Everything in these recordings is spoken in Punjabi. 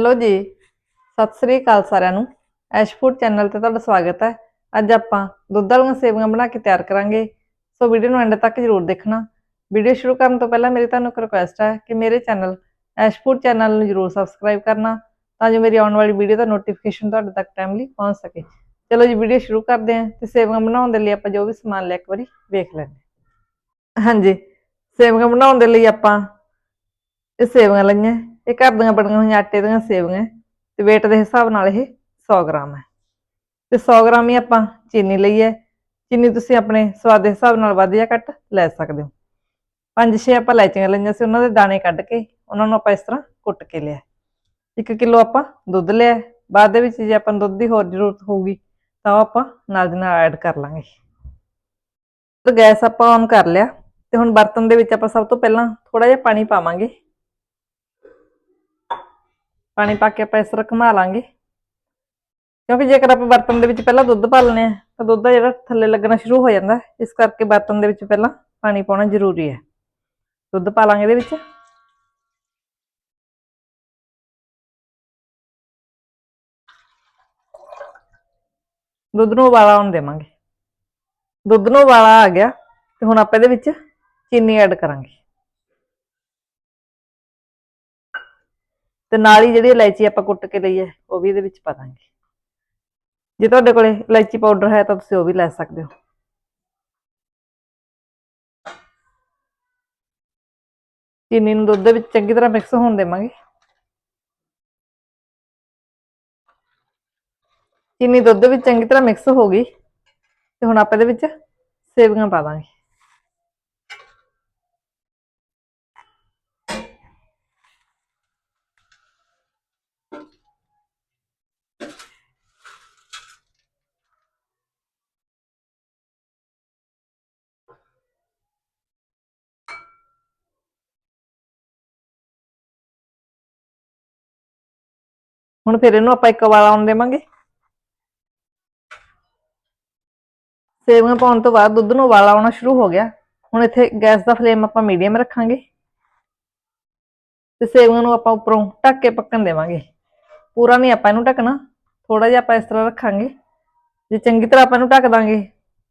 ਹੈਲੋ ਜੀ, ਸਤਿ ਸ੍ਰੀ ਅਕਾਲ ਸਾਰਿਆਂ ਨੂੰ। ਐਸ਼ ਫੂਡ ਚੈਨਲ ਤੇ ਤੁਹਾਡਾ ਸਵਾਗਤ ਹੈ। ਅੱਜ ਆਪਾਂ ਦੁੱਧ ਵਾਲੀਆਂ ਸੇਵੀਆਂ ਬਣਾ ਕੇ ਤਿਆਰ ਕਰਾਂਗੇ। ਸੋ ਵੀਡੀਓ ਨੂੰ ਐਂਡ ਤੱਕ ਜ਼ਰੂਰ ਦੇਖਣਾ। ਵੀਡੀਓ ਸ਼ੁਰੂ ਕਰਨ ਤੋਂ ਪਹਿਲਾਂ ਮੇਰੀ ਤੁਹਾਨੂੰ ਇੱਕ ਰਿਕੁਐਸਟ ਹੈ ਕਿ ਮੇਰੇ ਚੈਨਲ ਐਸ਼ ਫੂਡ ਚੈਨਲ ਨੂੰ ਜ਼ਰੂਰ ਸਬਸਕ੍ਰਾਈਬ ਕਰਨਾ ਤਾਂ ਜੋ ਮੇਰੀ ਆਉਣ ਵਾਲੀ ਵੀਡੀਓ ਦਾ ਨੋਟੀਫਿਕੇਸ਼ਨ ਤੁਹਾਡੇ ਤੱਕ ਟਾਈਮਲੀ ਪਹੁੰਚ ਸਕੇ। ਚਲੋ ਜੀ, ਵੀਡੀਓ ਸ਼ੁਰੂ ਕਰਦੇ ਹਾਂ ਤੇ ਸੇਵੀਆਂ ਬਣਾਉਣ ਦੇ ਲਈ ਆਪਾਂ ਜੋ ਵੀ ਸਮਾਨ ਲਿਆ ਇੱਕ ਵਾਰੀ ਵੇਖ ਲੈਂਦੇ ਹਾਂਜੀ, ਸੇਵੀਆਂ ਬਣਾਉਣ ਦੇ ਲਈ ਆਪਾਂ ਇਹ ਸੇਵੀਆਂ ਲਈਆਂ। ਇਹ ਘਰ ਦੀਆਂ ਬਣੀਆਂ ਹੋਈਆਂ ਆਟੇ ਦੀਆਂ ਸੇਵੀਆਂ ਤੇ weight ਦੇ ਹਿਸਾਬ ਨਾਲ ਇਹ 100 ਗ੍ਰਾਮ ਹੈ। ਤੇ 100 ਗ੍ਰਾਮ ਹੀ ਆਪਾਂ ਚੀਨੀ ਲਈ ਹੈ। ਚੀਨੀ ਤੁਸੀਂ ਆਪਣੇ ਸਵਾਦ ਦੇ ਹਿਸਾਬ ਨਾਲ ਵੱਧ ਜਾਂ ਘੱਟ ਲੈ ਸਕਦੇ ਹੋ। ਪੰਜ ਛੇ ਆਪਾਂ ਇਲਾਇਚੀਆਂ ਲਈਆਂ ਸੀ, ਉਹਨਾਂ ਦੇ ਦਾਣੇ ਕੱਢ ਕੇ ਉਹਨਾਂ ਨੂੰ ਆਪਾਂ ਇਸ ਤਰ੍ਹਾਂ ਕੁੱਟ ਕੇ ਲਿਆ। 1 ਕਿਲੋ ਆਪਾਂ ਦੁੱਧ ਲਿਆ ਬਾਅਦ ਦੇ ਵਿੱਚ ਜੇ ਆਪਾਂ ਦੁੱਧ ਦੀ ਹੋਰ ਜ਼ਰੂਰਤ ਹੋਊਗੀ, ਤਾਂ ਉਹ ਆਪਾਂ ਨਾਲ ਦੀ ਨਾਲ ਐਡ ਕਰ ਲਾਂਗੇ। ਤੇ ਗੈਸ ਆਪਾਂ ਔਨ ਕਰ ਲਿਆ। ਤੇ ਹੁਣ ਬਰਤਨ ਦੇ ਵਿੱਚ ਆਪਾਂ ਸਭ ਤੋਂ ਪਹਿਲਾਂ ਥੋੜਾ ਜਿਹਾ ਪਾਣੀ ਪਾਵਾਂਗੇ। ਪਾਣੀ ਪਾ ਕੇ ਆਪਾਂ ਇਸ ਤਰ੍ਹਾਂ ਘੁਮਾ ਲਾਂਗੇ। ਕਿਉਂਕਿ ਜੇਕਰ ਆਪਾਂ ਬਰਤਨ ਦੇ ਵਿੱਚ ਪਹਿਲਾਂ ਦੁੱਧ ਪਾ ਲੈਂਦੇ ਆ ਤਾਂ ਦੁੱਧ ਦਾ ਜਿਹੜਾ ਥੱਲੇ ਲੱਗਣਾ ਸ਼ੁਰੂ ਹੋ ਜਾਂਦਾ ਇਸ ਕਰਕੇ ਬਰਤਨ ਦੇ ਵਿੱਚ ਪਹਿਲਾਂ ਪਾਣੀ ਪਾਉਣਾ ਜ਼ਰੂਰੀ ਹੈ। ਦੁੱਧ ਪਾ ਲਾਂਗੇ ਇਹਦੇ ਵਿੱਚ। ਦੁੱਧ ਨੂੰ ਉਬਾਲਾ ਆਉਣ ਦੇਵਾਂਗੇ। ਦੁੱਧ ਨੂੰ ਉਬਾਲਾ ਆ ਗਿਆ ਤੇ ਹੁਣ ਆਪਾਂ ਇਹਦੇ ਵਿੱਚ ਚੀਨੀ ਐਡ ਕਰਾਂਗੇ। ਤੇ ਨਾਲ ਹੀ ਜਿਹੜੀ ਇਲਾਇਚੀ ਆਪਾਂ ਕੁੱਟ ਕੇ ਲਈ ਹੈ, ਉਹ ਵੀ ਇਹਦੇ ਵਿੱਚ ਪਾ ਦਾਂਗੇ। ਜੇ ਤੁਹਾਡੇ ਕੋਲੇ ਇਲਾਇਚੀ ਪਾਊਡਰ ਹੈ ਤਾਂ ਤੁਸੀਂ ਉਹ ਵੀ ਲੈ ਸਕਦੇ ਹੋ। ਚੀਨੀ ਨੂੰ ਦੁੱਧ ਦੇ ਵਿੱਚ ਚੰਗੀ ਤਰ੍ਹਾਂ ਮਿਕਸ ਹੋਣ ਦੇਵਾਂਗੇ। ਚੀਨੀ ਦੁੱਧ ਦੇ ਵਿੱਚ ਚੰਗੀ ਤਰ੍ਹਾਂ ਮਿਕਸ ਹੋ ਗਈ, ਤੇ ਹੁਣ ਆਪਾਂ ਇਹਦੇ ਵਿੱਚ ਸੇਵੀਆਂ ਪਾ ਦਾਂਗੇ। ਹੁਣ ਫਿਰ ਇਹਨੂੰ ਆਪਾਂ ਇੱਕ ਵਾਰ ਆਉਣ ਦੇਵਾਂਗੇ। ਸੇਵੀਆਂ ਪਾਉਣ ਤੋਂ ਬਾਅਦ ਦੁੱਧ ਨੂੰ ਉਬਾਲਾ ਆਉਣਾ ਸ਼ੁਰੂ ਹੋ ਗਿਆ। ਹੁਣ ਇੱਥੇ ਗੈਸ ਦਾ ਫਲੇਮ ਆਪਾਂ ਮੀਡੀਅਮ ਰੱਖਾਂਗੇ। ਤੇ ਸੇਵੀਆਂ ਨੂੰ ਆਪਾਂ ਉੱਪਰੋਂ ਢੱਕ ਕੇ ਪੱਕਣ ਦੇਵਾਂਗੇ। ਪੂਰਾ ਨਹੀਂ ਆਪਾਂ ਇਹਨੂੰ ਢੱਕਣਾ ਥੋੜਾ ਜਿਹਾ ਆਪਾਂ ਇਸ ਤਰ੍ਹਾਂ ਰੱਖਾਂਗੇ। ਜੇ ਚੰਗੀ ਤਰ੍ਹਾਂ ਆਪਾਂ ਇਹਨੂੰ ਢੱਕ ਦਾਂਗੇ,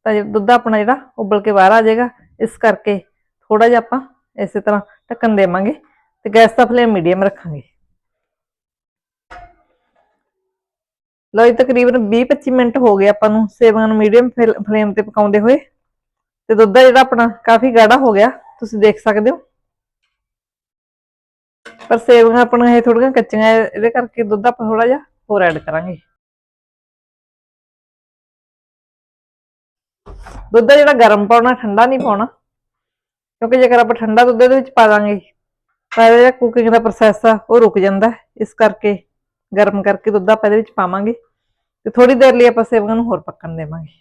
ਤਾਂ ਜੇ ਦੁੱਧ ਆਪਣਾ ਜਿਹੜਾ ਉਬਲ ਕੇ ਬਾਹਰ ਆ ਜਾਏਗਾ। ਇਸ ਕਰਕੇ ਥੋੜਾ ਜਿਹਾ ਆਪਾਂ ਇਸੇ ਤਰ੍ਹਾਂ ਢੱਕਣ ਦੇਵਾਂਗੇ ਤੇ ਗੈਸ ਦਾ ਫਲੇਮ ਮੀਡੀਅਮ ਰੱਖਾਂਗੇ। ਲੋ ਜੀ, ਤਕਰੀਬਨ 20-25 ਮਿੰਟ ਹੋ ਗਏ ਆਪਾਂ ਨੂੰ ਸੇਵੀਆਂ ਨੂੰ ਮੀਡੀਅਮ ਫਲੇਮ ਤੇ ਪਕਾਉਂਦੇ ਹੋਏ। ਤੇ ਦੁੱਧ ਆ ਜਿਹੜਾ ਆਪਣਾ ਕਾਫੀ ਗਾੜਾ ਹੋ ਗਿਆ, ਤੁਸੀਂ ਦੇਖ ਸਕਦੇ ਹੋ। ਪਰ ਸੇਵੀਆਂ ਆਪਣੀਆਂ ਇਹ ਥੋੜੀਆਂ ਕੱਚੀਆਂ, ਇਹਦੇ ਕਰਕੇ ਦੁੱਧ ਆਪਾਂ ਥੋੜਾ ਜਿਹਾ ਹੋਰ ਐਡ ਕਰਾਂਗੇ। ਦੁੱਧ ਆ ਜਿਹੜਾ ਗਰਮ ਪਾਉਣਾ, ਠੰਡਾ ਨਹੀਂ ਪਾਉਣਾ, ਕਿਉਂਕਿ ਜੇਕਰ ਆਪਾਂ ਠੰਡਾ ਦੁੱਧ ਇਹਦੇ ਵਿੱਚ ਪਾ ਦਾਂਗੇ, ਤਾਂ ਇਹਦਾ ਜਿਹੜਾ ਕੁਕਿੰਗ ਦਾ ਪ੍ਰੋਸੈਸ ਆ, ਉਹ ਰੁਕ ਜਾਂਦਾ। ਇਸ ਕਰਕੇ ਗਰਮ ਕਰਕੇ ਦੁੱਧ ਆਪਾਂ ਇਹਦੇ ਵਿੱਚ ਪਾਵਾਂਗੇ ਤੇ ਥੋੜੀ ਦੇਰ ਲਈ ਆਪਾਂ ਸੇਵੀਆਂ ਨੂੰ ਹੋਰ ਪੱਕਣ ਦੇਵਾਂਗੇ।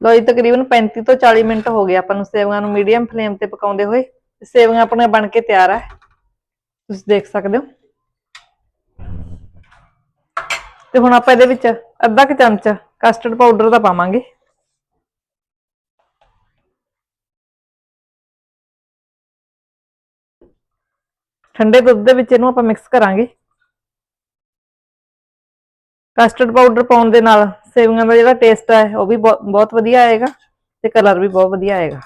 ਲੋ ਜੀ, ਤਕਰੀਬਨ 35 ਤੋਂ 40 ਮਿੰਟ ਹੋ ਗਏ ਆਪਾਂ ਨੂੰ ਸੇਵੀਆਂ ਨੂੰ ਮੀਡੀਅਮ ਫਲੇਮ ਤੇ ਪਕਾਉਂਦੇ ਹੋਏ। ਤੇ ਸੇਵੀਆਂ ਆਪਣੀਆਂ ਬਣ ਕੇ ਤਿਆਰ ਹੈ ਤੁਸੀਂ ਦੇਖ ਸਕਦੇ ਹੋ। ਤੇ ਹੁਣ ਆਪਾਂ ਇਹਦੇ ਵਿੱਚ ਅੱਧਾ ਕੁ ਚਮਚ ਕਸਟਰਡ ਪਾਊਡਰ ਦਾ ਪਾਵਾਂਗੇ। ਠੰਡੇ ਦੁੱਧ ਦੇ ਵਿੱਚ ਇਹਨੂੰ ਆਪਾਂ ਮਿਕਸ ਕਰਾਂਗੇ। ਕਸਟਰਡ ਪਾਊਡਰ ਪਾਉਣ ਦੇ ਨਾਲ ਸੇਵੀਆਂ ਦਾ ਜਿਹੜਾ ਟੇਸਟ ਹੈ ਉਹ ਵੀ ਬਹੁਤ ਬਹੁਤ ਵਧੀਆ ਆਏਗਾ ਤੇ ਕਲਰ ਵੀ ਬਹੁਤ ਵਧੀਆ ਆਏਗਾ।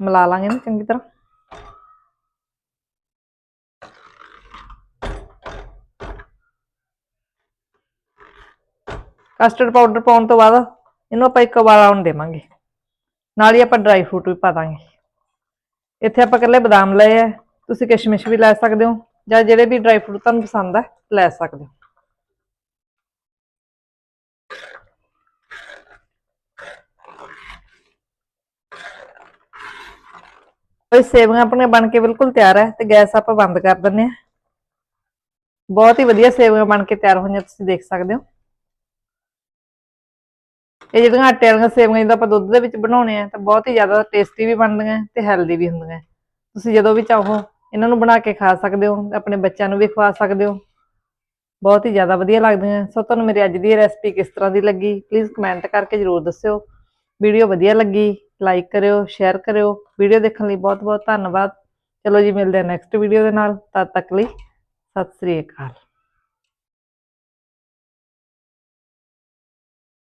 ਮਿਲਾ ਲਾਂਗੇ ਨਾ ਚੰਗੀ ਤਰ੍ਹਾਂ। ਕਸਟਰਡ ਪਾਊਡਰ ਪਾਉਣ ਤੋਂ ਬਾਅਦ ਇਹਨੂੰ ਆਪਾਂ ਇੱਕ ਵਾਰ ਆਉਣ ਦੇਵਾਂਗੇ। ਨਾਲ ਹੀ ਆਪਾਂ ਡਰਾਈ ਫਰੂਟ ਵੀ ਪਾ ਦਾਂਗੇ। ਇੱਥੇ ਆਪਾਂ ਇਕੱਲੇ ਬਦਾਮ ਲਏ ਆ। ਤੁਸੀਂ ਕਿਸ਼ਮਿਸ਼ ਵੀ ਲੈ ਸਕਦੇ ਹੋ ਜਾਂ ਜਿਹੜੇ ਵੀ ਡਰਾਈ ਫਰੂਟ ਤੁਹਾਨੂੰ ਪਸੰਦ ਹੈ ਲੈ ਸਕਦੇ ਹੋ। ਇਹ ਸੇਵੀਆਂ ਆਪਣੀਆਂ ਬਣ ਕੇ ਬਿਲਕੁਲ ਤਿਆਰ ਹੈ ਤੇ ਗੈਸ ਆਪਾਂ ਬੰਦ ਕਰ ਦਿੰਨੇ ਆ। ਬਹੁਤ ਹੀ ਵਧੀਆ ਸੇਵੀਆਂ ਬਣ ਕੇ ਤਿਆਰ ਹੋਈਆਂ ਤੁਸੀਂ ਦੇਖ ਸਕਦੇ ਹੋ। ਇਹ ਜਿਹੜੀਆਂ ਆਟੇ ਵਾਲੀਆਂ ਸੇਵੀਆਂ ਜਦੋਂ ਆਪਾਂ ਦੁੱਧ ਦੇ ਵਿੱਚ ਬਣਾਉਣੇ ਆ, ਤਾਂ ਬਹੁਤ ਹੀ ਜ਼ਿਆਦਾ ਟੇਸਟੀ ਵੀ ਬਣਦੀਆਂ ਤੇ ਹੈਲਦੀ ਵੀ ਹੁੰਦੀਆਂ। ਤੁਸੀਂ ਜਦੋਂ ਵੀ ਚਾਹੋ, ਇਹਨਾਂ ਨੂੰ ਬਣਾ ਕੇ ਖਾ ਸਕਦੇ ਹੋ, ਆਪਣੇ ਬੱਚਿਆਂ ਨੂੰ ਵੀ ਖਵਾ ਸਕਦੇ ਹੋ। ਬਹੁਤ ਹੀ ਜ਼ਿਆਦਾ ਵਧੀਆ ਲੱਗਦੀਆਂ। ਸੋ ਤੁਹਾਨੂੰ ਮੇਰੀ ਅੱਜ ਦੀ ਰੈਸਪੀ ਕਿਸ ਤਰ੍ਹਾਂ ਦੀ ਲੱਗੀ ਪਲੀਜ਼ ਕਮੈਂਟ ਕਰਕੇ ਜਰੂਰ ਦੱਸਿਓ। ਵੀਡੀਓ ਵਧੀਆ ਲੱਗੀ ਲਾਈਕ ਕਰਿਓ ਸ਼ੇਅਰ ਕਰਿਓ। ਵੀਡੀਓ ਦੇਖਣ ਲਈ ਬਹੁਤ ਬਹੁਤ ਧੰਨਵਾਦ। ਚਲੋ ਜੀ, ਮਿਲਦੇ ਹਾਂ ਨੈਕਸਟ ਵੀਡੀਓ ਦੇ ਨਾਲ। ਤਦ ਤੱਕ ਲਈ, ਸਤਿ ਸ੍ਰੀ ਅਕਾਲ।